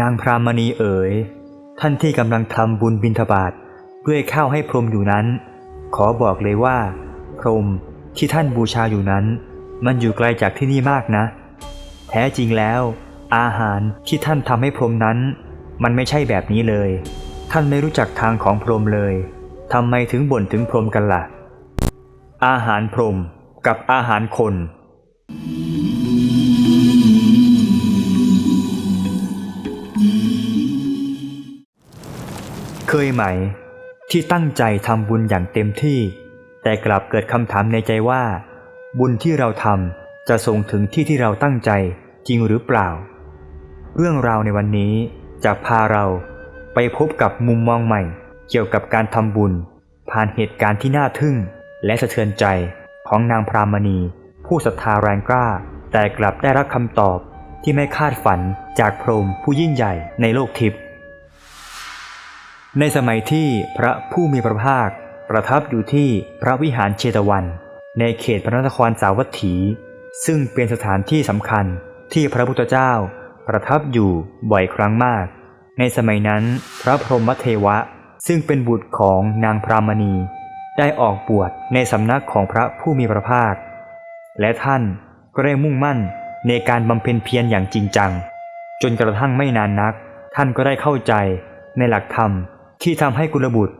นางพรามณีเอ๋ย ท่านที่กำลังทำบุญบิณฑบาตด้วยข้าวให้พรหมอยู่นั้น ขอบอกเลยว่า พรหมที่ท่านบูชาอยู่นั้น มันอยู่ไกลจากที่นี่มากนะ แท้จริงแล้ว อาหารที่ท่านทำให้พรหมนั้น มันไม่ใช่แบบนี้เลย ท่านไม่รู้จักทางของพรหมเลยทำไมถึงบ่นถึงพรหมกันล่ะ อาหารพรหมกับอาหารคน เคยไหม ที่ตั้งใจทำบุญอย่างเต็มที่ แต่กลับเกิดคำถามในใจว่า บุญที่เราทำจะส่งถึงที่ที่เราตั้งใจจริงหรือเปล่า เรื่องราวในวันนี้จะพาเราไปพบกับมุมมองใหม่ เกี่ยวกับการทำบุญ ผ่านเหตุการณ์ที่น่าทึ่ง และสะเทือนใจของนางพรามณี ผู้ศรัทธาแรงกล้า แต่กลับได้รับคำตอบที่ไม่คาดฝันจากพรหมผู้ยิ่งใหญ่ในโลกทิพย์ ในสมัยที่พระผู้มีพระภาคประทับอยู่ที่พระวิหารเชตวัน ในเขตพระนครสาวัตถี ซึ่งเป็นสถานที่สำคัญที่พระพุทธเจ้าประทับอยู่บ่อยครั้งมาก ในสมัยนั้นพระพรหมเทวะ ซึ่งเป็นบุตรของนางพรามณี ได้ออกบวชในสำนักของพระผู้มีพระภาค และท่านก็ได้มุ่งมั่นในการบำเพ็ญเพียรอย่างจริงจัง จนกระทั่งไม่นานนัก ท่านก็ได้เข้าใจในหลักธรรม ที่ทำให้กุลบุตร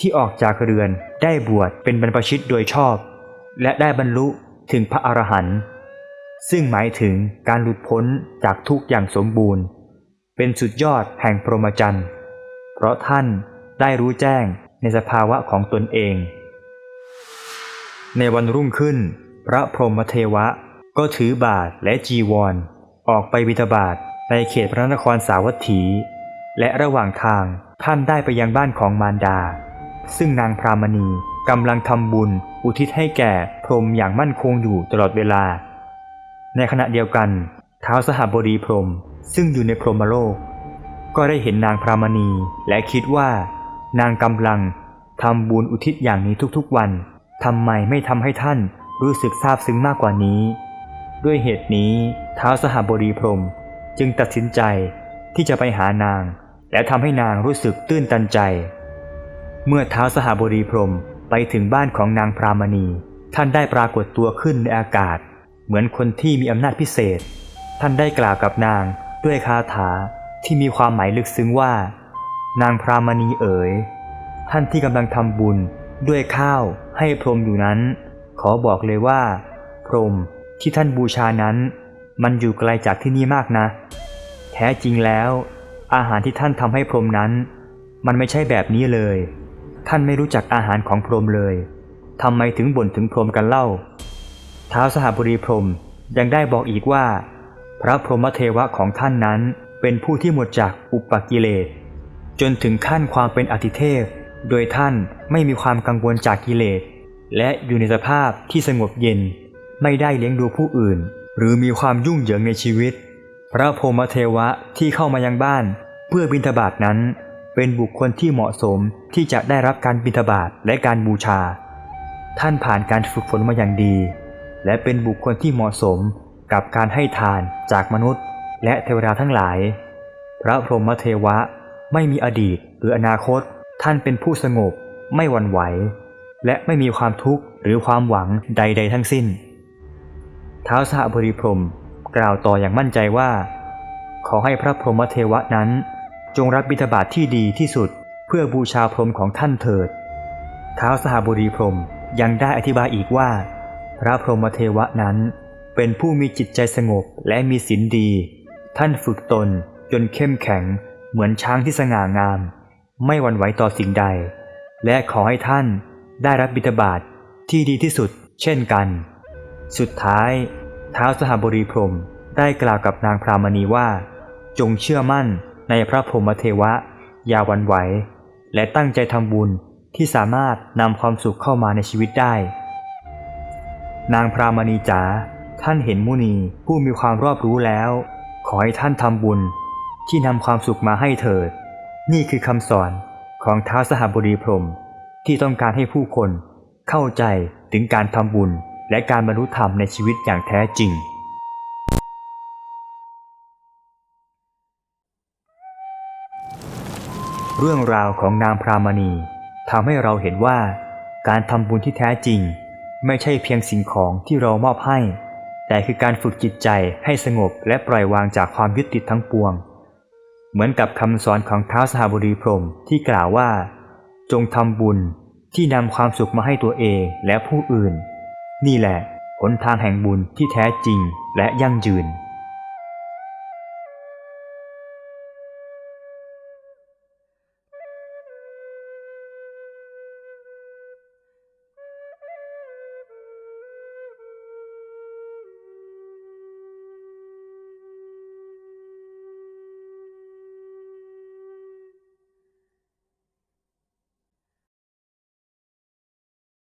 ที่ออกจากเรือนได้บวชเป็นบรรพชิตโดยชอบ และได้บรรลุถึงพระอรหันต์ซึ่งหมายถึงการหลุดพ้นจากทุกอย่างสมบูรณ์ เป็นสุดยอดแห่งพรหมจรรย์เพราะท่านได้รู้แจ้งในสภาวะของตนเอง ในวันรุ่งขึ้น พระพรหมเทวะก็ถือบาทและจีวรออกไปบิณฑบาตในเขตพระนครสาวัตถี และระหว่างทางท่านได้ไปยังบ้านของมารดา ซึ่งนางพรามณีกำลังทำบุญอุทิศให้แก่พรหมอย่างมั่นคงอยู่ตลอดเวลา ในขณะเดียวกันท้าวสหบดีพรหมซึ่งอยู่ในพรหมโลก ก็ได้เห็นนางพรามณีและคิดว่า นางกำลังทำบุญอุทิศอย่างนี้ทุกๆวันทำไมไม่ทำให้ท่านรู้สึกซาบซึ้งมากกว่านี้ ด้วยเหตุนี้ท้าวสหบดีพรหมจึงตัดสินใจที่จะไปหานาง และทำให้นางรู้สึกตื้นตันใจ เมื่อท้าสหบดีพรมไปถึงบ้านของนางพรามณี ท่านได้ปรากฏตัวขึ้นในอากาศ เหมือนคนที่มีอำนาจพิเศษ ท่านได้กล่าวกับนางด้วยคาถาที่มีความหมายลึกซึ้งว่า นางพรามณีเอ๋ย ท่านที่กำลังทำบุญด้วยข้าวให้พรมอยู่นั้น ขอบอกเลยว่า พรมที่ท่านบูชานั้น มันอยู่ไกลจากที่นี่มากนะ แท้จริงแล้ว อาหารที่ท่านทำให้พรหมนั้น มันไม่ใช่แบบนี้เลย ท่านไม่รู้จักอาหารของพรหมเลยทำไมถึงบ่นถึงพรหมกันเล่า ท้าวสหบดีพรหมยังได้บอกอีกว่า พระพรหมเทวะของท่านนั้นเป็นผู้ที่หมดจากอุปกิเลส จนถึงขั้นความเป็นอธิเทพ โดยท่านไม่มีความกังวลจากกิเลส และอยู่ในสภาพที่สงบเย็น ไม่ได้เลี้ยงดูผู้อื่น หรือมีความยุ่งเหยิงในชีวิต พระพรหมเทวะที่เข้ามายังบ้าน เพื่อบิณฑบาตนั้น เป็นบุคคลที่เหมาะสมที่จะได้รับการบิณฑบาตและการบูชา ท่านผ่านการฝึกฝนมาอย่างดี และเป็นบุคคลที่เหมาะสมกับการให้ทานจากมนุษย์ และเทวดาทั้งหลาย พระพรหมเทวะไม่มีอดีตหรืออนาคต ท่านเป็นผู้สงบ ไม่หวั่นไหว และไม่มีความทุกข์หรือความหวังใด ๆ ทั้งสิ้นท้าวสหบดีพรม กล่าวต่ออย่างมั่นใจว่า ขอให้พระพรหมเทวะนั้น จงรับบิณฑบาตทที่ดีที่สุดเพื่อบูชาพรหมของท่านเถิด ท้าวสหบดีพรหมยังได้อธิบายอีกว่า พระพรหมเทวะนั้น เป็นผู้มีจิตใจสงบและมีศีลดี ท่านฝึกตนจนเข้มแข็งเหมือนช้างที่สง่างาม ไม่หวั่นไหวต่อสิ่งใด และขอให้ท่านได้รับบิณฑบาตทที่ดีที่สุดเช่นกัน สุดท้ายท้าวสหบดีพรหม ได้กล่าวกับนางพรามณีว่า จงเชื่อมั่นในพระพรหมเทวะ อย่าวันไหว และตั้งใจทำบุญที่สามารถนำความสุขเข้ามาในชีวิตได้ นางพรามณีจ๋าท่านเห็นมุนีผู้มีความรอบรู้แล้ว ขอให้ท่านทำบุญที่นำความสุขมาให้เถิด นี่คือคำสอนของท้าวสหบดีพรมที่ต้องการให้ผู้คนเข้าใจถึงการทำบุญและการบรรลุธรรมในชีวิตอย่างแท้จริง เรื่องราวของนางพรามณีทำให้เราเห็นว่าการทำบุญที่แท้จริง ไม่ใช่เพียงสิ่งของที่เรามอบให้ แต่คือการฝึกจิตใจให้สงบและปล่อยวางจากความยึดติดทั้งปวง เหมือนกับคำสอนของท้าวสหบดีพรมที่กล่าวว่า จงทำบุญที่นำความสุขมาให้ตัวเองและผู้อื่น นี่แหละหนทางแห่งบุญที่แท้จริงและยั่งยืน